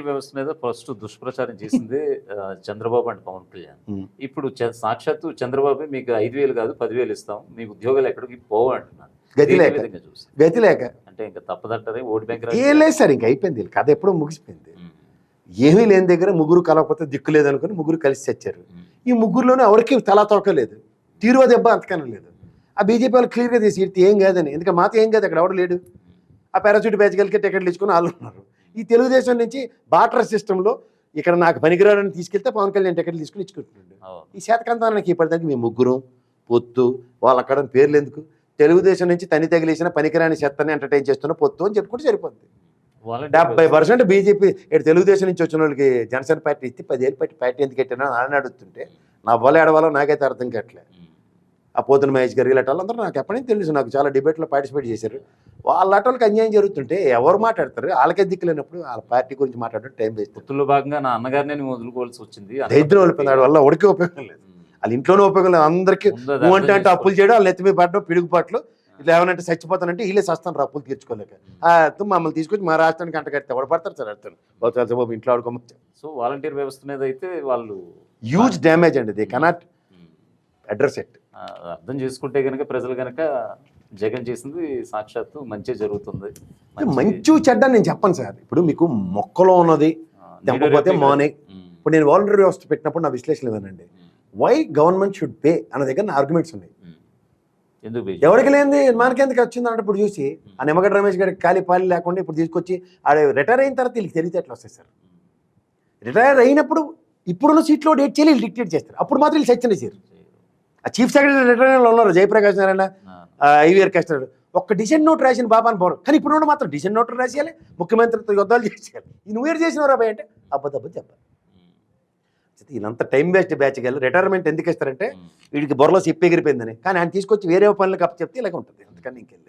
వ్యవస్థ మీద ఫస్ట్ దుష్ప్రచారం చేసింది చంద్రబాబు అండ్ పవన్ కళ్యాణ్. ఇప్పుడు సాక్షాత్తు చంద్రబాబు మీకు ఐదు వేలు కాదు పదివేలు ఇస్తాం మీ ఉద్యోగాలు ఎక్కడికి పోవు అంటున్నారు. గతి లేక. అంటే ఇంకా తప్పదంటారే? ఓటు బ్యాంక్ ఏం లేదు సార్ ఇంక అయిపోయింది కథ ఎప్పుడో ముగిసిపోయింది. ఏమీ లేని దగ్గర ముగ్గురు కలవకపోతే దిక్కు లేదనుకుని ముగ్గురు కలిసి చచ్చారు ఉమ్, ఈ ముగ్గురులోనే ఎవరికి తలా తోక లేదు తీరువ దెబ్బ అంతకన్నా లేదు. ఆ బీజేపీ వాళ్ళు క్లియర్గా తీసి ఏం కాదని ఎందుకంటే మాతో ఏం కాదు అక్కడ ఎవడు లేడు. ఆ పారాచూట్ బ్యాచ్కి టికెట్లు ఇచ్చుకుని వాళ్ళు ఉన్నారు. ఈ తెలుగుదేశం నుంచి బాటర్ సిస్టంలో ఇక్కడ నాకు పనికిరాడని తీసుకెళ్తే పవన్ కళ్యాణ్ టికెట్లు తీసుకుని ఇచ్చుకుంటున్నాడు. ఈ శాతకాంతానికి ఇప్పటిదాకా మేము ముగ్గురం పొత్తు వాళ్ళు అక్కడ పేర్లు ఎందుకు? తెలుగుదేశం నుంచి తని తగిలేసిన పనికిరాని చెత్తని ఎంటర్టైన్ చేస్తున్న పొత్తు అని చెప్పుకుంటే సరిపోద్ది. డెబ్బై పర్సెంట్ బీజేపీ ఇక్కడ తెలుగుదేశం నుంచి వచ్చిన వాళ్ళకి జనసేన పార్టీ ఇస్తే పదేళ్ళు పార్టీ పార్టీ ఎందుకు పెట్టినా అని అడుగుతుంటే నా వల్ల ఏడవాలో నాకైతే అర్థం కావట్లే. ఉమ్, ఆ పోతున్న మహేష్ గారు ఇలాంటి వాళ్ళందరూ నాకు ఎప్పటి నుంచి తెలుసు నాకు చాలా డిబేట్లో పార్టిసిపేట్ చేశారు. వాళ్ళ వాళ్ళకి అన్యాయం జరుగుతుంటే ఎవరు మాట్లాడతారు? వాళ్ళకే దిక్కులేనప్పుడు వాళ్ళ పార్టీ గురించి మాట్లాడడం టైం వేస్ట్. పొత్తుల్లో భాగంగా నా అన్నగారిని నేను వదులుకోవాల్సి వచ్చింది. దరిద్రం వెళ్ళిపోయినాడు వల్ల ఉడికే ఉపయోగం లేదు. వాళ్ళ ఇంట్లోనే ఉపయోగం లేదు. అందరికీ నువ్వు అంటే అంటే అప్పులు. చేయడం వాళ్ళు ఎత్తిమీ పడడం పిడుగుపాట్లు. ఇట్లా ఏమనంటే చచ్చిపోతానంటే వీళ్ళే సస్తాను రా అప్పులు తీర్చుకోలేక. మమ్మల్ని తీసుకొచ్చి మా రాష్ట్రానికి అంట కడితే ఎవడు పడతారు సార్ అర్థం? బాబు ఇంట్లో ఆడుకోమని సో వాలంటీర్ వ్యవస్థ మీద అయితే వాళ్ళు హ్యూజ్ డ్యామేజ్ అండి. ది కెనాట్ అడ్రస్ ఇట్ అర్థం చేసుకుంటే గనక ప్రజలు గనక జగన్ చేసింది సాక్షాత్తు మంచి జరుగుతుంది. మంచి- చెడ్డ నేను చెప్పను సార్. ఇప్పుడు మీకు మొక్కలో ఉన్నది తెంపకపోతే ఉమ్, ఇప్పుడు నేను వాలంటరీ వ్యవస్థ పెట్టినప్పుడు నా విశ్లేషణ ఇవ్వనండి. Um, why government should pay అన్న దగ్గర నా ఆర్గ్యుమెంట్స్ ఉన్నాయి? ఎవరికి లేనిది మనకెందుకు వచ్చింది అంటే ఇప్పుడు చూసి ఆ నిమ్మగడ్డ రమేష్ గారికి ఖాళీ పాలి లేకుండా ఇప్పుడు తీసుకొచ్చి ఆడ రిటైర్ అయిన తర్వాత వీళ్ళకి ఎట్లా వస్తాయి సార్? రిటైర్ అయినప్పుడు ఇప్పుడున్న సీట్లో డేట్ చేయాలి వీళ్ళు డిక్టేట్ చేస్తారు. అప్పుడు మాత్రం వీళ్ళు సార్ ఆ చీఫ్ సెక్రటరీ రిటైర్ ఉన్నారు జయప్రకాష్ నారాయణ. ఐవీఆర్ కస్టర్ ఒక్క డిసెంట్ నోట్ రాసిన బాబాని పోరు కానీ ఇప్పుడు మాత్రం డిసెంట్ నోట్ రాసేయాలి ముఖ్యమంత్రితో యుద్ధాలు చేసేయాలి. నువ్వు ఏం చేసినావు రాబాయ్ అంటే అబ్బదబ్బ చెప్పాలి వీళ్ళంతా టైం వేస్ట్ బ్యాచ్కి వెళ్ళి రిటైర్మెంట్ ఎందుకు ఇస్తారంటే. వీడికి బొరలో చెప్పి ఎగిరిపోయిందని. కానీ ఆయన తీసుకొచ్చి వేరే పనులకు అప్ప చెప్తే ఇలాగ ఉంటుంది. అందుకని ఇంకెళ్ళి